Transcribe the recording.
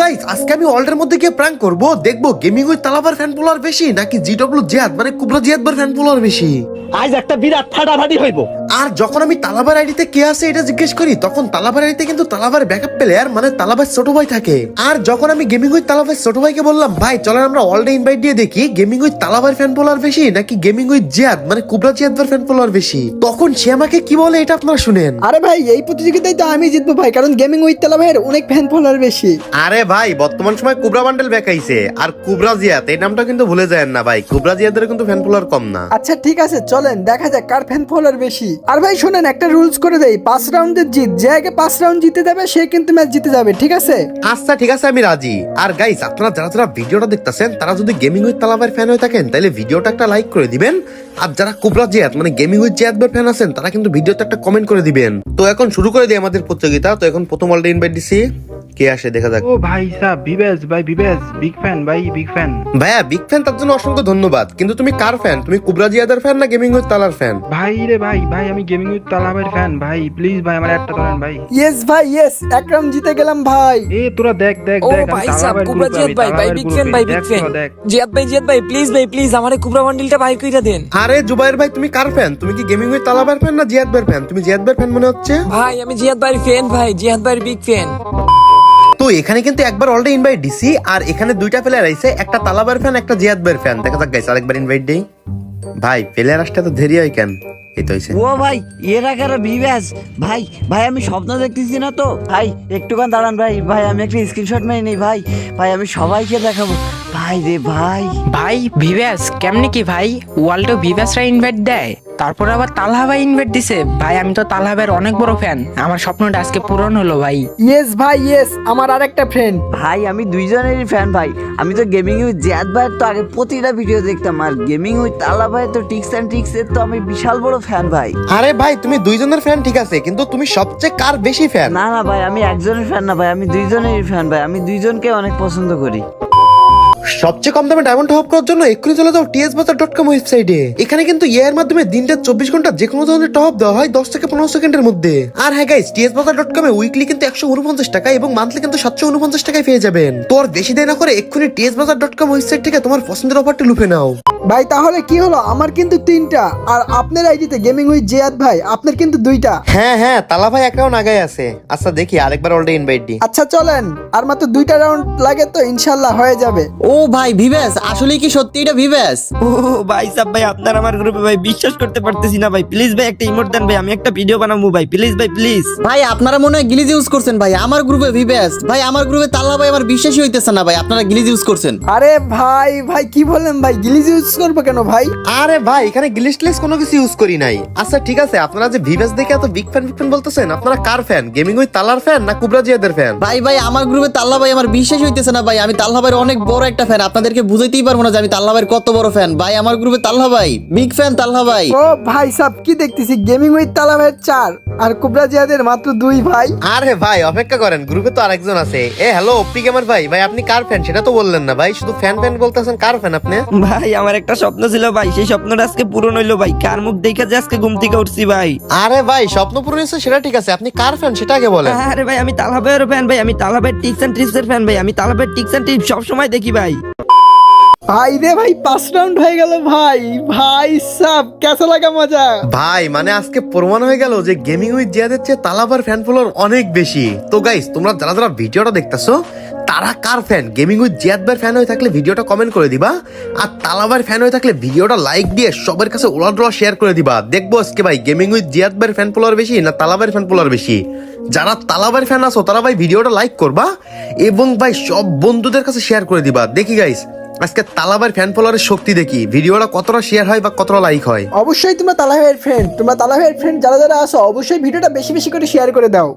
Guys আজকে আমি ওয়ার্ল্ডের মধ্যে গিয়ে প্র্যাঙ্ক করব। দেখব গেমিং তালাবার ফ্যান ফলোয়ার বেশি নাকি জিডব্লিউ জিয়াদ মানে কুবরা ফ্যান ফলোয়ার বেশি? আজ একটা বিরাট ফাটাফাটি হইব। আর যখন আমি তালাবার আইডিতে কে আছে এটা জিজ্ঞেস করি তখন তালাবার আইডিতে কিন্তু তালাবার ব্যাকআপ প্লেয়ার মানে তালাবার ছোট ভাই থাকে। আর যখন আমি গেমিং উইথ তালাবার ছোট ভাইকে বললাম ভাই চলেন আমরা ইনভাইট দিয়ে দেখি গেমিং উইথ তালাবার ফ্যান ফলোয়ার বেশি নাকি গেমিং উইথ জিয়াদ মানে কুবরা ফ্যান ফলোয়ার বেশি? তখন সে আমাকে কি বলে এটা আপনারা শুনেন। আরে ভাই এই প্রতিযোগিতায় তো আমি জিতবো ভাই কারণ গেমিং উইথ তেলা ভাইয়ের অনেক ফ্যান ফলোয়ার বেশি। আরে ভাই বর্তমান সময় কুবরা বান্ডেল বেকাইছে আর কুবরা জিয়াদ এই নামটা কিন্তু ভুলে যায় না ভাই। কুবরা জিয়াদের কিন্তু ফ্যান ফলোয়ার কম না। আচ্ছা ঠিক আছে চলেন দেখা যাক কার ফ্যান ফলোয়ার বেশি। আর ভাই শুনেন একটা রুলস করে দেই। পাঁচ রাউন্ডের জিত যে আগে পাঁচ রাউন্ড জিতে যাবে সে কিন্তু ম্যাচ জিতে যাবে ঠিক আছে? আচ্ছা ঠিক আছে আমি রাজি। আর গাইস আপনারা যারা যারা ভিডিওটা দেখতেছেন তারা যদি গেমিং উইথ তালাবের ফ্যান হয়ে থাকেন তাহলে ভিডিওটা একটা লাইক করে দিবেন। আর যারা কুবরা জিয়াদ মানে গেমিং উইথ জিয়াদবের ফ্যান আছেন তারা কিন্তু ভিডিওতে একটা কমেন্ট করে দিবেন। তো এখন শুরু করে দিই আমাদের প্রতিযোগিতা। তো এখন প্রথম অলরেডি ইনভাইট দিছি। কে আসে দেখা যাক। ও ভাই সাহ বিবেশ ভাই বিবেশ বিগ ফ্যান ভাই বিগ ফ্যান ভাইয়া বিগ ফ্যান তার জন্য অসংখ্য ধন্যবাদ। কিন্তু তুমি কার ফ্যান তুমি কুবরা জিয়াদের ফ্যান না গেমিং উইথ তালার ফ্যান ভাই রে ভাই ভাই আমি গেমিং উইথ তালাবের ফ্যান ভাই। প্লিজ ভাই আমার একটা ধরেন ভাই। ইয়েস ভাই ইয়েস এক রাউন্ড জিতে গেলাম ভাই। এ তোরা দেখ দেখ ও দেখ ভাই সাহেব কুবরা জিয়াদ ভাই ভাই বিগ ফ্যান ভাই বিগ দেখ ফ্যান দেখ। জিয়াদ ভাই জিয়াদ ভাই প্লিজ ভাই প্লিজ আমারে কুবরা বান্ডিলটা ভাই কইরা দেন। আরে জুবাইর ভাই তুমি কার ফ্যান তুমি কি গেমিং উইথ তালাবের ফ্যান না জিয়াদবের ফ্যান তুমি জিয়াদ জিয়াদবের ফ্যান মনে হচ্ছে? ভাই আমি জিয়াদ ভাইয়ের ফ্যান ভাই জিয়াদ ভাইয়ের বিগ ফ্যান এখানে কিন্তু একবার অলরেডি ইনভাইট দিছি, আর এখানে দুইটা প্লেয়ার আইছে, একটা তালাবার ফ্যান একটা জিয়াদবের ফ্যান দেখা যাক গাইস আরেকবার ইনভাইট দেই। ভাই প্লেয়ার আসতে তো দেরি হয় কেন? এই তো হইছে। ও ভাই, এর আগে বিবেস। ভাই ভাই, আমি স্বপ্ন দেখতেছি না তো? ভাই, একটুখান দাঁড়ান, ভাই। ভাই, আমি একটা স্ক্রিনশট মেরে নেই, ভাই। ভাই, আমি সবাইকে দেখাবো। ভাই রে ভাই। ভাই ভিভ্যাস কেমনে কি ভাই? ওয়ার্ল্ডে ভিভ্যাসরা ইনভাইট দেয় তারপর আবার তালহা ভাই ইনভাইট দিছে। ভাই আমি তো তালহা ভাইয়ের অনেক বড় ফ্যান আমার স্বপ্নটা আজকে পূরণ হলো ভাই। ইয়েস ভাই ইয়েস আমার আরেকটা ফ্রেন্ড ভাই আমি দুইজনেরই ফ্যান ভাই। আমি তো গেমিং উইথ জিয়াদ ভাইয়ের তো আগে প্রতিটা ভিডিও দেখতাম আর গেমিং উইথ তালা ভাইয়ের তো টিক্স অ্যান্ড ট্রিক্স এর তো আমি বিশাল বড় ফ্যান ভাই। আরে ভাই তুমি দুইজনের ফ্যান ঠিক আছে কিন্তু তুমি সবচেয়ে কার বেশি ফ্যান না না ভাই আমি একজনের ফ্যান না ভাই আমি দুইজনেরই ফ্যান ভাই। আমি দুইজনকে অনেক পছন্দ করি। সবচেয়ে কম দামে ডায়মন্ড হপ করার জন্য এক্ষুনি চলে যাও টিএস বাজার ডট কম ওয়েবসাইটে এখানে কিন্তু এর মাধ্যমে দিনটা চব্বিশ ঘণ্টা যে কোনো ধরনের টপ দেওয়া হয় দশ থেকে পনেরো সেকেন্ডের মধ্যে। আর হ্যাঁ গাইস টিএস বাজার ডট কমে উইকলি কিন্তু একশো উনপঞ্চাশ টাকা এবং মান্থলি কিন্তু সাতশো উনপঞ্চাশ টাকায় পেয়ে যাবেন। তো আর বেশি দেরি না করে এক্ষুনি টিএস বাজার ডট কম ওয়েবসাইট থেকে তোমার পছন্দের অফারটি লুপে নাও। ভাই তাহলে কি হলো? আমার কিন্তু তিনটা। আর আপনার আইডিতে গেমিং উইথ জিয়াদ ভাই আপনার কিন্তু দুইটা। হ্যাঁ হ্যাঁ তালা ভাই এক রাউন্ড আগায় আছে। আচ্ছা দেখি আরেকবার অলরেডি ইনভাইট দিই। আচ্ছা চলেন। আর মাত্র দুইটা রাউন্ড লাগে তো ইনশাল্লাহ হয়ে যাবে। ও ভাই ভিভেস আসলে কি সত্যি এটা ভিভেস? ও ভাই সাব ভাই আপনার আমার গ্রুপে ভাই বিশ্বাস করতে পারতেছি না ভাই। প্লিজ ভাই একটা ইমোট দেন ভাই আমি একটা ভিডিও বানাবো ভাই। প্লিজ ভাই প্লিজ ভাই আপনারা মনে হয় গিলিজ ইউজ করছেন ভাই। আমার গ্রুপে ভিভেস ভাই আমার গ্রুপে তাল্লা ভাই আমার বিশ্বাসই হইতেছে না ভাই। আপনারা গিলিজ ইউজ করছেন। আরে ভাই ভাই কি বললেন ভাই? গিলিজ ইউজ করব কেন ভাই? আরে ভাই এখানে কোনো কিছু ইউজ করি নাই। আচ্ছা ঠিক আছে আপনারা যে ভিভেস দেখে এত বিগ ফ্যান বিগ ফ্যান বলতেছেন আপনারা কার ফ্যান গেমিং উইথ তালার ফ্যান না কুবরা জিয়াদের ফ্যান ভাই ভাই আমার গ্রুপে তাল্লা ভাই আমার বিশ্বাস হইতেছে না ভাই। আমি তাল্লা ভাইয়ের অনেক বড় একটা ফ্যান আপনাদেরকে বুঝাইতেই পারব না যে আমি তাল্লা ভাইয়ের কত বড় ফ্যান ভাই, আমার গ্রুপে তাল্লা ভাই বিগ ফ্যান তাল্লা ভাই। ও ভাই, সাব কি দেখতেছি? গেমিং উইথ তাল্লা ভাইয়ের চার। আর কুবরা জিয়াদের মাত্র দুই ভাই। আরে ভাই অপেক্ষা করেন গ্রুপে তো আরেকজন আছে। এ হ্যালো অপ্পি গেমার ভাই। ভাই আপনি কার ফ্যান সেটা তো বললেন না ভাই শুধু ফ্যান ফ্যান বলতেছেন কার ফ্যান আপনি? ভাই আমার একটা স্বপ্ন ছিল ভাই সেই স্বপ্নটা আজকে পূরণ হইল ভাই। কার মুখ দেখে যে আজকে ঘুম থেকে উঠছি ভাই? আরে ভাই স্বপ্ন পূরণ হয়েছে সেটা ঠিক আছে। আপনি কার ফ্যান সেটা আগে বলেন। আরে ভাই আমি তালাবের ফ্যান ভাই আমি তালাবের টিক্স এন্ড ট্রিপস এর ফ্যান ভাই আমি তালাবের টিক্স এন্ড টিপস সব সময় দেখি ভাই। ভাই রে ভাই, পাঁচ রাউন্ড হয়ে গেল ভাই। ভাই সাব, কেসা লাগা মজা? ভাই মানে আজকে প্রমাণ হয়ে গেল যে গেমিং উইথ জিয়াদের চেয়ে তালাবার ফ্যান ফলোয়ার অনেক বেশি। তো গাইস তোমরা যারা যারা ভিডিওটা দেখতেছো, তারা কার ফ্যান গেমিং উইথ জিয়াদবার ফ্যান হয়ে থাকলে ভিডিওটা কমেন্ট করে দিবা, আর তালাবার ফ্যান হয়ে থাকলে ভিডিওটা লাইক দিয়ে সবার কাছে ওলা ডোলা শেয়ার করে দিবা। দেখব আজকে ভাই গেমিং উইথ জিয়াদবার ফ্যান ফলোয়ার বেশি না তালাবার ফ্যান ফলোয়ার বেশি? যারা তালাবার ফ্যান আছো, তারা ভাই ভিডিওটা লাইক করবা, এবং ভাই সব বন্ধুদের কাছে শেয়ার করে দিবা। দেখি গাইস আজকে তালাবার ফ্যান ফলোয়ারের শক্তি দেখি। ভিডিওটা কতটা শেয়ার হয় বা কতটা লাইক হয়? অবশ্যই তোমরা তালা ভাইয়ের ফ্রেন্ড তোমরা তালাভাইয়ের ফ্রেন্ড যারা যারা আসো অবশ্যই ভিডিওটা বেশি বেশি করে শেয়ার করে দাও।